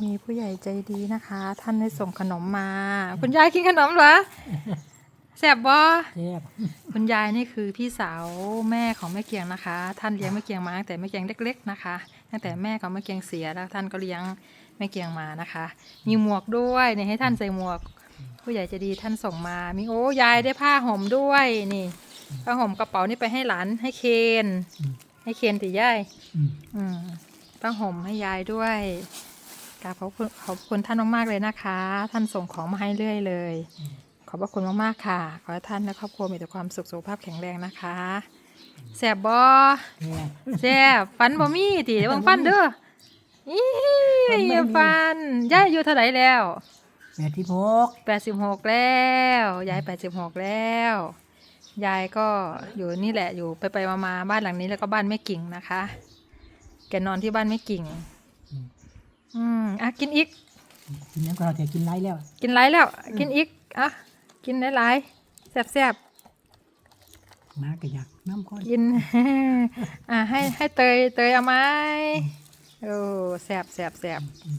มีผู้ใหญ่ใจดีนะคะ ท่านได้ส่งขนมมา คุณยายกินขนมเหรอแซ่บบ่แซ่บคุณยายนี่คือพี่สาวแม่ของแม่เกียงนะคะ ท่านเลี้ยงแม่เกียงมาตั้งแต่แม่เกียงเล็ก ๆ นะคะตั้งแต่แม่ของแม่เกียงเสียแล้วท่านก็เลี้ยงแม่เกียงมานะคะ มีหมวกด้วยนี่ให้ท่านใส่หมวก ผู้ใหญ่ใจะดีท่านส่งมา มีโอ้ยายได้ผ้าห่มด้วยนี่ผ้าห่มกระเป๋านี่ไปให้หลานให้เคนให้เคนติยายอืมอืมผ้าห่มให้ยายด้วย กราบขอบคุณขอบคุณท่านมากๆเลยนะคะ ท่านส่งของมาให้เรื่อยเลย ขอบพระคุณมากๆค่ะ ขอให้ท่านและครอบครัวมีแต่ความสุขสุขภาพแข็งแรงนะคะแสบบอแซ่บแสบฟันบ่มีติเดี๋ยวเบังฟันเด้ออีฟันไม่มีฟันยายอายุเท่าไหร่แล้วแปดที่พกแปดสิบหกแล้วยายแปดสิบหกแล้ว ยายก็อยู่นี่แหละอยู่ไปไปมามาบ้านหลังนี้แล้วก็บ้านแม่กิ่งนะคะ แกนอนที่บ้านแม่กิ่ง อืมอะกินอีก กินแล้วก็เราจะกินไรแล้ว กินไรแล้ว กินอีกอะกินหลายๆแซ่บมากระยักน้ำก้อนๆกิน อะให้ให้เตยเตยเอาไหมโอ้แซ่บแซ่บแซ่บ อืม